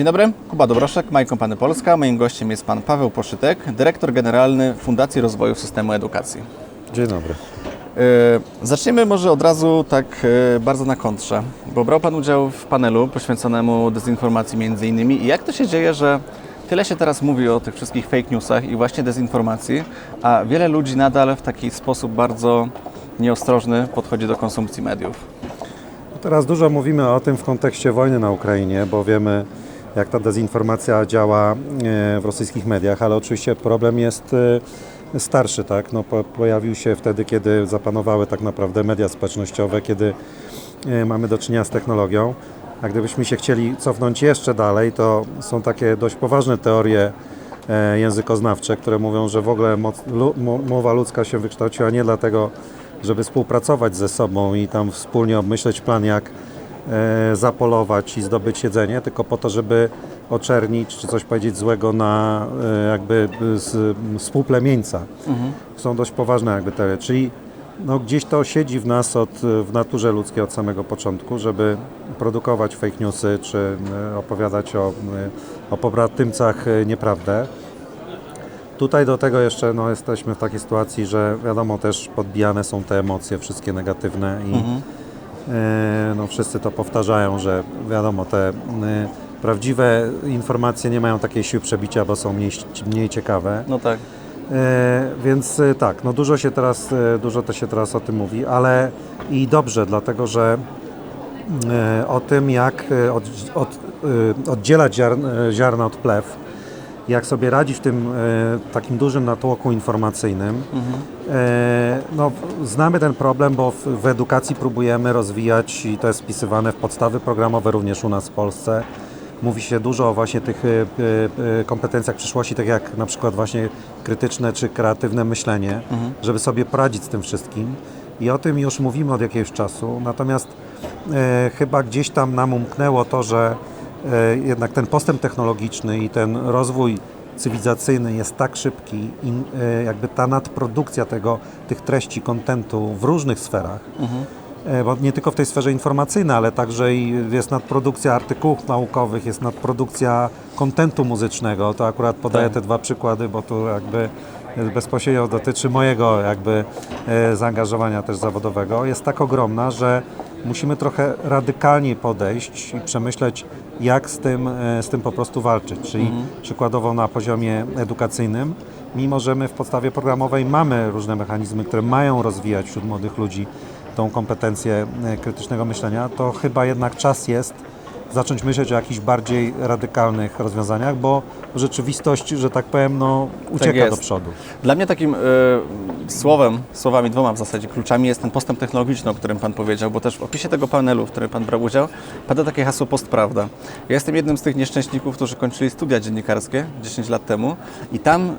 Dzień dobry, Kuba Dobroszek, My Company Polska. Moim gościem jest pan Paweł Poszytek, dyrektor generalny Fundacji Rozwoju Systemu Edukacji. Dzień dobry. Yy, Zaczniemy może od razu tak yy, bardzo na kontrze, bo brał Pan udział w panelu poświęconemu dezinformacji między innymi. I jak to się dzieje, że tyle się teraz mówi o tych wszystkich fake newsach i właśnie dezinformacji, a wiele ludzi nadal w taki sposób bardzo nieostrożny podchodzi do konsumpcji mediów? Teraz dużo mówimy o tym w kontekście wojny na Ukrainie, bo wiemy, jak ta dezinformacja działa e, w rosyjskich mediach, ale oczywiście problem jest e, starszy, tak? No, po, pojawił się wtedy, kiedy zapanowały tak naprawdę media społecznościowe, kiedy e, mamy do czynienia z technologią. A gdybyśmy się chcieli cofnąć jeszcze dalej, to są takie dość poważne teorie językoznawcze, które mówią, że w ogóle mowa ludzka się wykształciła nie dlatego, żeby współpracować ze sobą i tam wspólnie obmyśleć plan, jak zapolować i zdobyć jedzenie, tylko po to, żeby oczernić czy coś powiedzieć złego na e, jakby z, współplemieńca. Są dość poważne jakby teorie, czyli no, gdzieś to siedzi w nas od, w naturze ludzkiej od samego początku, żeby produkować fake newsy czy e, opowiadać o, e, o pobratymcach e, nieprawdę. Tutaj do tego jeszcze no, jesteśmy w takiej sytuacji, że wiadomo też podbijane są te emocje wszystkie negatywne i e, no, wszyscy to powtarzają, że wiadomo te e, prawdziwe informacje nie mają takiej siły przebicia, bo są mniej, mniej ciekawe. No tak. E, więc e, tak, no dużo się teraz, e, dużo to się teraz o tym mówi, ale i dobrze, dlatego że e, o tym, jak e, od, od, e, oddzielać ziar, e, ziarna od plew, jak sobie radzić w tym e, takim dużym natłoku informacyjnym. E, no, znamy ten problem, bo w, w edukacji próbujemy rozwijać i to jest wpisywane w podstawy programowe również u nas w Polsce. Mówi się dużo o właśnie tych e, e, kompetencjach przyszłości, tak jak na przykład właśnie krytyczne czy kreatywne myślenie, żeby sobie poradzić z tym wszystkim. I o tym już mówimy od jakiegoś czasu. Natomiast e, chyba gdzieś tam nam umknęło to, że e, jednak ten postęp technologiczny i ten rozwój cywilizacyjny jest tak szybki i e, jakby ta nadprodukcja tego, tych treści, kontentu w różnych sferach, e, bo nie tylko w tej sferze informacyjnej, ale także i jest nadprodukcja artykułów naukowych, jest nadprodukcja kontentu muzycznego. To akurat podaję Tak. te dwa przykłady, bo tu jakby bezpośrednio dotyczy mojego jakby e, zaangażowania też zawodowego. Jest tak ogromna, że musimy trochę radykalniej podejść i przemyśleć, jak z tym, e, z tym po prostu walczyć. Czyli przykładowo na poziomie edukacyjnym, mimo że my w podstawie programowej mamy różne mechanizmy, które mają rozwijać wśród młodych ludzi tą kompetencję e, krytycznego myślenia, to chyba jednak czas jest zacząć myśleć o jakichś bardziej radykalnych rozwiązaniach, bo rzeczywistość, że tak powiem, no, ucieka jest. do przodu. Dla mnie takim y, słowem, słowami dwoma w zasadzie kluczami jest ten postęp technologiczny, o którym Pan powiedział, bo też w opisie tego panelu, w którym Pan brał udział, pada takie hasło postprawda. Ja jestem jednym z tych nieszczęśników, którzy kończyli studia dziennikarskie 10 lat temu i tam y,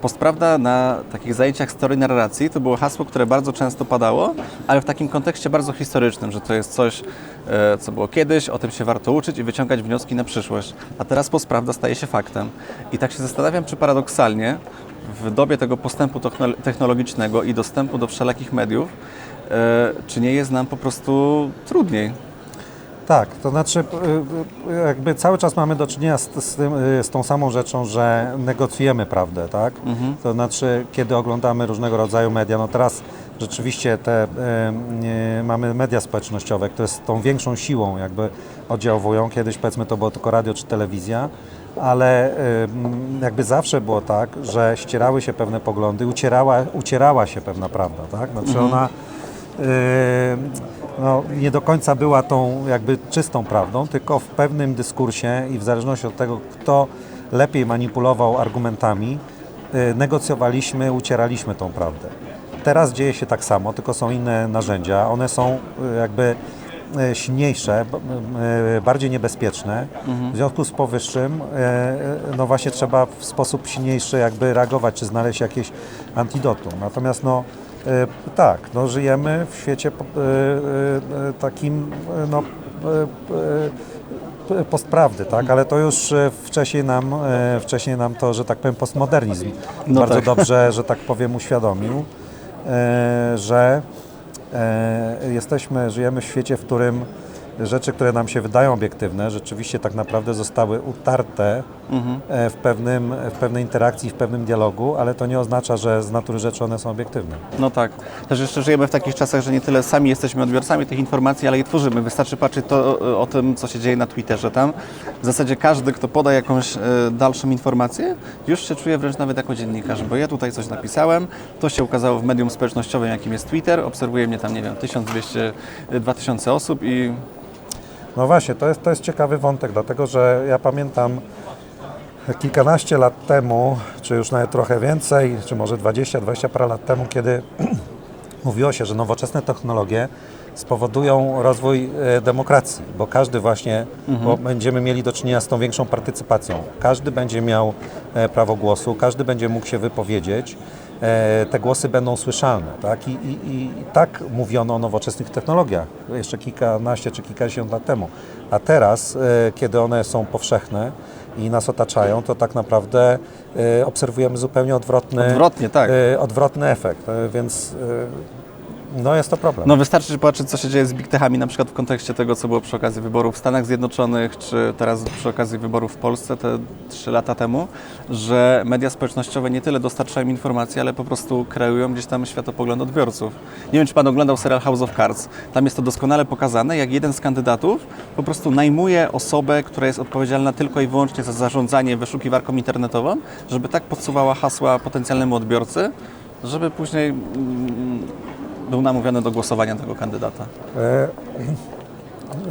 postprawda na takich zajęciach story narracji to było hasło, które bardzo często padało, ale w takim kontekście bardzo historycznym, że to jest coś, co było kiedyś, o tym się warto uczyć i wyciągać wnioski na przyszłość. A teraz postprawda staje się faktem. I tak się zastanawiam, czy paradoksalnie w dobie tego postępu techno- technologicznego i dostępu do wszelakich mediów, e, czy nie jest nam po prostu trudniej? Tak, to znaczy y, jakby cały czas mamy do czynienia z, z, tym, z tą samą rzeczą, że negocjujemy prawdę, tak? To znaczy, kiedy oglądamy różnego rodzaju media, no teraz rzeczywiście te, y, y, mamy media społecznościowe, które z tą większą siłą jakby oddziałują. Kiedyś powiedzmy to było tylko radio czy telewizja, ale y, jakby zawsze było tak, że ścierały się pewne poglądy, ucierała, ucierała się pewna prawda, tak? Znaczy ona Yy, no, nie do końca była tą jakby czystą prawdą, tylko w pewnym dyskursie i w zależności od tego, kto lepiej manipulował argumentami, yy, negocjowaliśmy, ucieraliśmy tą prawdę. Teraz dzieje się tak samo, tylko są inne narzędzia. One są yy, jakby yy, silniejsze, yy, bardziej niebezpieczne. W związku z powyższym, no właśnie trzeba w sposób silniejszy jakby reagować, czy znaleźć jakieś antidotum. Natomiast no, E, Tak, no żyjemy w świecie e, e, e, takim e, no, e, e, postprawdy, tak? ale to już e, wcześniej nam, e, wcześniej nam to, że tak powiem, postmodernizm No bardzo tak. dobrze, że tak powiem, uświadomił, e, że e, jesteśmy, żyjemy w świecie, w którym rzeczy, które nam się wydają obiektywne, rzeczywiście tak naprawdę zostały utarte e, w, pewnym, w pewnej interakcji, w pewnym dialogu, ale to nie oznacza, że z natury rzeczy one są obiektywne. No tak. Też jeszcze żyjemy w takich czasach, że nie tyle sami jesteśmy odbiorcami tych informacji, ale je tworzymy. Wystarczy patrzeć to, o, o tym, co się dzieje na Twitterze tam. W zasadzie każdy, kto poda jakąś e, dalszą informację, już się czuje wręcz nawet jako dziennikarz, bo ja tutaj coś napisałem, to się ukazało w medium społecznościowym, jakim jest Twitter, obserwuje mnie tam, nie wiem, 1200, e, 2000 osób i No właśnie, to jest, to jest ciekawy wątek, dlatego że ja pamiętam kilkanaście lat temu, czy już nawet trochę więcej, czy może 20, 20 parę lat temu, kiedy mówiło się, że nowoczesne technologie spowodują rozwój e, demokracji, bo każdy właśnie, bo będziemy mieli do czynienia z tą większą partycypacją. Każdy będzie miał e, prawo głosu, każdy będzie mógł się wypowiedzieć, te głosy będą słyszalne. Tak? I, i, I tak mówiono o nowoczesnych technologiach jeszcze kilkanaście czy kilkadziesiąt lat temu. A teraz, e, kiedy one są powszechne i nas otaczają, to tak naprawdę e, obserwujemy zupełnie odwrotny, Odwrotnie, tak. e, odwrotny efekt. E, Więc e, no jest to problem. No wystarczy popatrzeć, co się dzieje z big techami, na przykład w kontekście tego, co było przy okazji wyborów w Stanach Zjednoczonych, czy teraz przy okazji wyborów w Polsce te trzy lata temu, że media społecznościowe nie tyle dostarczają informacji, ale po prostu kreują gdzieś tam światopogląd odbiorców. Nie wiem, czy Pan oglądał serial House of Cards. Tam jest to doskonale pokazane, jak jeden z kandydatów po prostu najmuje osobę, która jest odpowiedzialna tylko i wyłącznie za zarządzanie wyszukiwarką internetową, żeby tak podsuwała hasła potencjalnemu odbiorcy, żeby później mm, był namówiony do głosowania tego kandydata. E,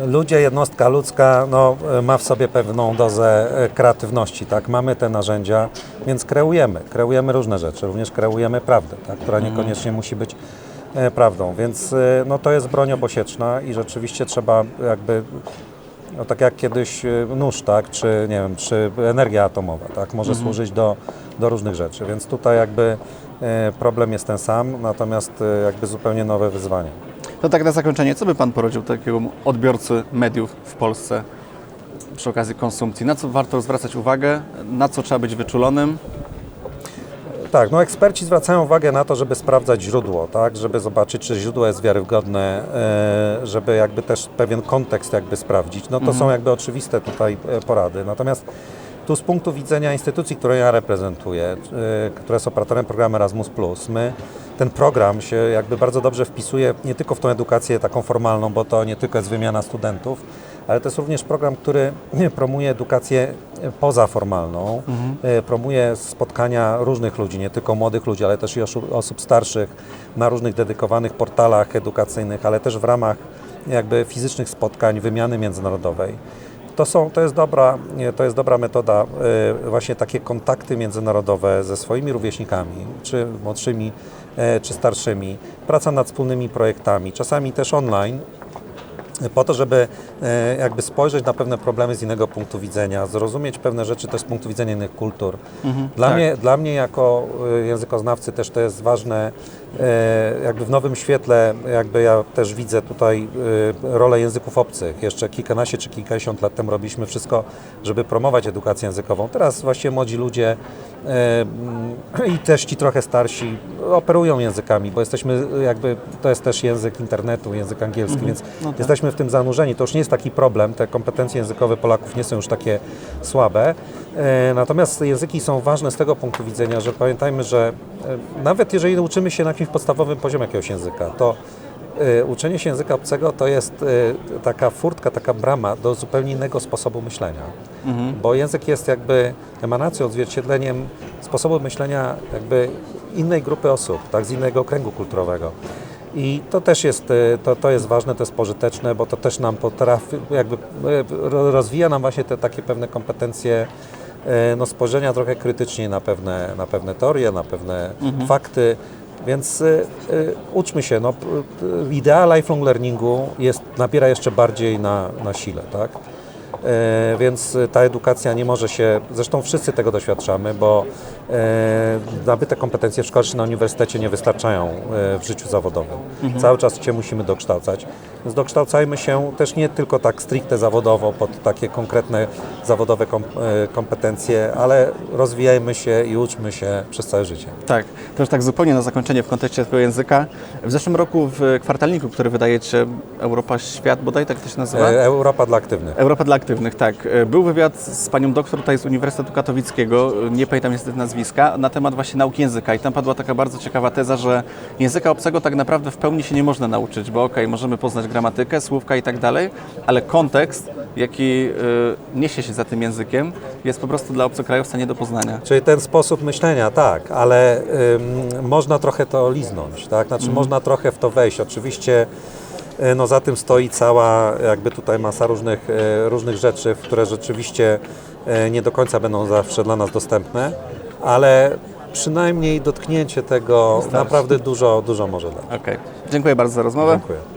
Ludzie, jednostka ludzka no, e, ma w sobie pewną dozę e, kreatywności, tak? Mamy te narzędzia, więc kreujemy. Kreujemy różne rzeczy, również kreujemy prawdę, tak? która niekoniecznie musi być prawdą, więc no, to jest broń obosieczna i rzeczywiście trzeba jakby no, tak jak kiedyś e, nóż, tak, czy nie wiem, czy energia atomowa, tak, może służyć do, do różnych rzeczy, więc tutaj jakby e, problem jest ten sam, natomiast e, jakby zupełnie nowe wyzwanie. To tak na zakończenie, co by Pan poradził takiego odbiorcy mediów w Polsce przy okazji konsumpcji? Na co warto zwracać uwagę? Na co trzeba być wyczulonym? Tak, no eksperci zwracają uwagę na to, żeby sprawdzać źródło, tak, żeby zobaczyć, czy źródło jest wiarygodne, e, żeby jakby też pewien kontekst jakby sprawdzić. No to są jakby oczywiste tutaj e, porady. Natomiast tu z punktu widzenia instytucji, którą ja reprezentuję, e, która jest operatorem programu Erasmus+, my ten program się jakby bardzo dobrze wpisuje nie tylko w tą edukację taką formalną, bo to nie tylko jest wymiana studentów, ale to jest również program, który promuje edukację pozaformalną, e, promuje spotkania różnych ludzi, nie tylko młodych ludzi, ale też i osób, starszych na różnych dedykowanych portalach edukacyjnych, ale też w ramach jakby fizycznych spotkań, wymiany międzynarodowej. To, są, to, jest dobra, nie, to jest dobra metoda, e, właśnie takie kontakty międzynarodowe ze swoimi rówieśnikami, czy młodszymi, czy starszymi, praca nad wspólnymi projektami, czasami też online, po to, żeby e, jakby spojrzeć na pewne problemy z innego punktu widzenia, zrozumieć pewne rzeczy też z punktu widzenia innych kultur. Dla, tak. mnie, dla mnie jako e, językoznawcy też to jest ważne, jakby w nowym świetle, jakby ja też widzę tutaj e, rolę języków obcych. Jeszcze kilkanaście czy kilkadziesiąt lat temu robiliśmy wszystko, żeby promować edukację językową. Teraz właśnie młodzi ludzie e, i też ci trochę starsi operują językami, bo jesteśmy jakby, to jest też język internetu, język angielski, więc No tak. jesteśmy w tym zanurzeni. To już nie jest taki problem, te kompetencje językowe Polaków nie są już takie słabe. E, Natomiast języki są ważne z tego punktu widzenia, że pamiętajmy, że e, nawet jeżeli uczymy się na jakimś podstawowym poziomie jakiegoś języka, to e, uczenie się języka obcego to jest e, taka furtka, taka brama do zupełnie innego sposobu myślenia. Bo język jest jakby emanacją, odzwierciedleniem sposobu myślenia jakby innej grupy osób, tak, z innego kręgu kulturowego. I to też jest, e, to, to jest ważne, to jest pożyteczne, bo to też nam potrafi, jakby e, ro- rozwija nam właśnie te takie pewne kompetencje e, no, spojrzenia trochę krytycznie na pewne, na pewne teorie, na pewne fakty. Więc e, e, uczmy się, no, idea lifelong learningu jest, nabiera jeszcze bardziej na, na sile, tak? E, więc ta edukacja nie może się, zresztą wszyscy tego doświadczamy, bo e, nabyte kompetencje w szkole czy na uniwersytecie nie wystarczają e, w życiu zawodowym. Cały czas się musimy dokształcać. Więc dokształcajmy się też nie tylko tak stricte zawodowo pod takie konkretne zawodowe kom, e, kompetencje, ale rozwijajmy się i uczmy się przez całe życie. Tak, to już tak zupełnie na zakończenie w kontekście tego języka. W zeszłym roku w kwartalniku, który wydajecie Europa Świat, bodaj tak to się nazywa? E, Europa dla aktywnych. Europa dla aktywnych, tak. E, Był wywiad z panią doktor tutaj z Uniwersytetu Katowickiego, e, nie pamiętam niestety nazwiska, na temat właśnie nauki języka i tam padła taka bardzo ciekawa teza, że języka obcego tak naprawdę w pełni się nie można nauczyć, bo okej, możemy poznać gramatykę, słówka i tak dalej, ale kontekst, jaki e, niesie się za tym językiem, jest po prostu dla obcokrajowca nie do poznania. Czyli ten sposób myślenia, tak, ale ym, można trochę to liznąć, tak? Znaczy można trochę w to wejść. Oczywiście no, za tym stoi cała jakby tutaj masa różnych, y, różnych rzeczy, które rzeczywiście y, nie do końca będą zawsze dla nas dostępne, ale przynajmniej dotknięcie tego Wystarczy. naprawdę dużo, dużo może dać. Okej, dziękuję bardzo za rozmowę. Dziękuję.